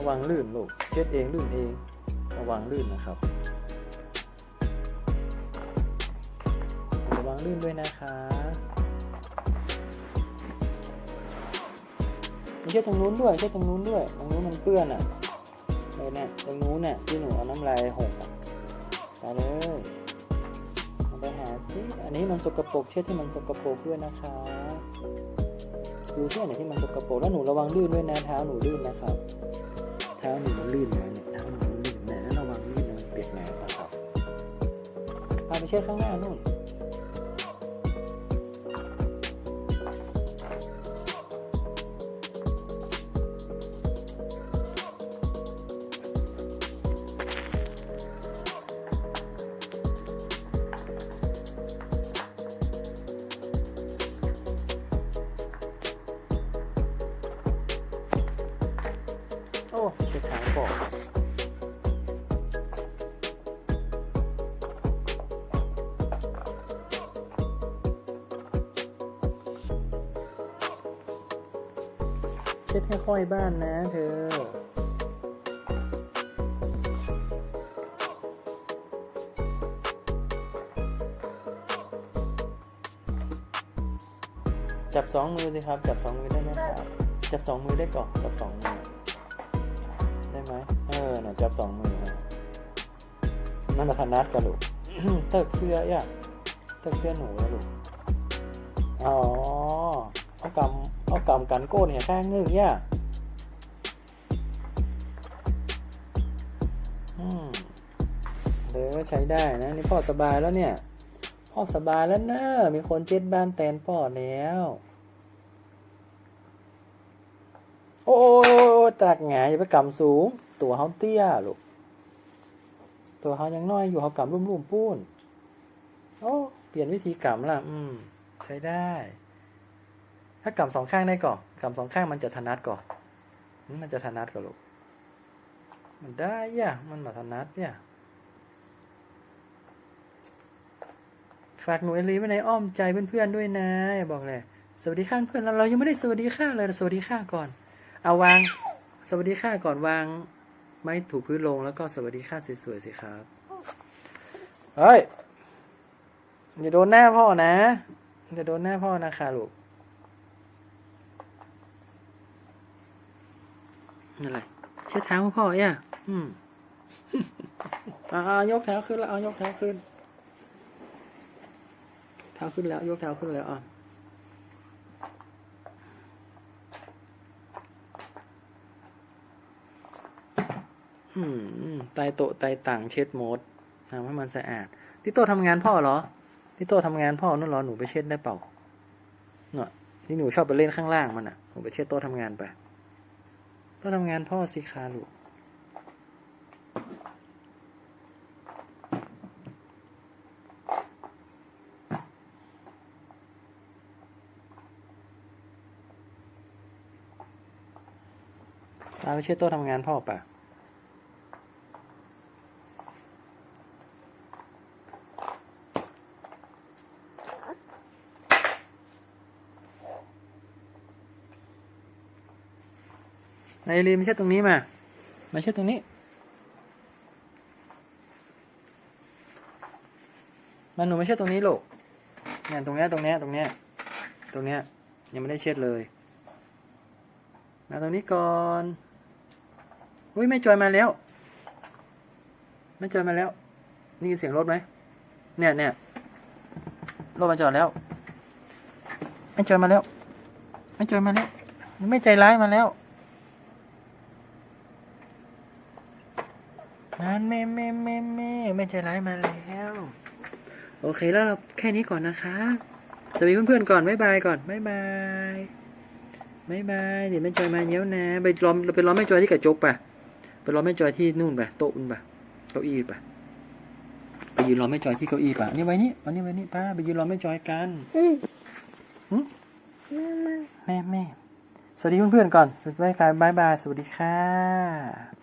ระวังลื่นลูกเช็ดเองลื่นเองระวังลื่นนะครับ ระวังลื่นด้วยนะคะไม่ใช่ตรงนู้นด้วยไม่ใช่ตรงนู้นด้วยตรงนู้นมันเปื้อนอะเลยเนี่ยตรงนู้นเนี่ยที่หนูเอาน้ำลายหกอะไปเลยเอาไปหาซิอันนี้มันสกปรกเช็ดที่มันสกปรกด้วยนะคะดูที่อันไหนที่มันสกปรกแล้วหนูระวังลื่นด้วยนะเท้าหนูลื่นนะครับ เท้าหนูมันลื่นนะเนี่ยเท้าหนูมันลื่นนะระวังลื่นนะมันเปียกน้ำนะครับพาไปเช็ดข้างหน้านู่น โอ้เช็ดเท้าก่อนเช็ดให้ค่อยบ้านนะเธอจับสองมือสิครับ จับสองมือได้ไหมครับ จับสองมือได้ก่อน จับสองมือ ได้ไหมเออหน่ะจับสองมือฮะนั่นมาทนัดกันลูกเติกเสื้อย่ะเติกเสื้อหนูนะลูกอ๋อเอากำเอากำกันโก้เนี่ยข้างนึงย่ะอืมเออใช้ได้นะ นี่พ่อสบายแล้วเนี่ย พ่อสบายแล้วเนะมีคนเจ็ดบ้านแตนพ่อแล้ว โอ้ ยตากหงายอย่าไปกำสูง ตัวเขาเตี้ยลูกตัวเขายังน้อยอยู่เขากำรุ่มรุ่มๆปูนโอ้เปลี่ยนวิธีกำละอืม ใช้ได้ ถ้ากำสองข้างได้ก่อนกำสองข้างมันจะถนัดก่อนมันจะถนัดก่อนลูกมันได้ย่ะมันมาถนัดเนี่ยฝากหนูเอลีไว้ในอ้อมใจเพื่อนๆด้วยนะบอกเลย สวัสดีค่ะเพื่อนเราเรายังไม่ได้สวัสดีค่ะเลยสวัสดีค่ะก่อน เอาวาง สวัสดีค่ะก่อนวาง ไม้ถูพื้นลงแล้วก็สวัสดีค่ะสวยๆสิครับ เฮ้ยอย่าโดนหน้าพ่อนะอย่าโดนหน้าพ่อนะคะลูกนั่นแหละเช็ดเท้าพ่อเนี่ยอืมเอาเอายกเท้าขึ้นแล้วเอายกเท้าขึ้น เท้าขึ้นแล้ว ยกเท้าขึ้นแล้วอะ อืมไตโตไตต่างเช็ดหมดทำให้มันสะอาดที่โตะทำงานพ่อเหรอที่โตะทำงานพ่อนั่นเหรอหนูไปเช็ดได้เปล่าเนาะที่หนูชอบไปเล่นข้างล่างมันอะหนูไปเช็ดโต๊ะทำงานไปโต๊ะทำงานพ่อสิคาลูกตาไปเช็ดโต๊ะทำงานพ่อป่ะ นายลีไม่ใช่ตรงนี้มา มาใช่ตรงนี้ มันหนูไม่ใช่ตรงนี้ลูกเนี่ยตรงเนี้ยตรงเนี้ยตรงเนี้ยตรงเนี้ยยังไม่ได้เช็ดเลย มาตรงนี้ก่อน อุ้ยแม่จอยมาแล้วแม่จอยมาแล้วได้ยินเสียงรถไหมเนี่ยเนี่ยรถมาจอดแล้วแม่จอยมาแล้วแม่จอยมาแล้ว ไม่ใจร้ายมาแล้ว นั่น แม่แม่แม่แม่ไม่ใจร้ายมาแล้ว โอเคแล้วเราแค่นี้ก่อนนะคะ สวัสดีเพื่อนๆก่อนบ๊ายบายก่อนบ๊ายบายบ๊ายบายเดี๋ยวแม่จอยมาเนี้ยวนะ ไปล้อมเราไปล้อมแม่จอยที่กระจกป่ะไปล้อมแม่จอยที่นู่นป่ะโต๊ะนู่นป่ะเก้าอี้ป่ะไปยืนล้อมแม่จอยที่เก้าอี้ป่ะนี่ไว้นี่เอานี่ไว้นี่ป้าไปยืนล้อมแม่จอยกันอืมหึมามาแม่แม่สวัสดีเพื่อนๆก่อนสวัสดีค่ะบ๊ายบาย สวัสดีค่ะ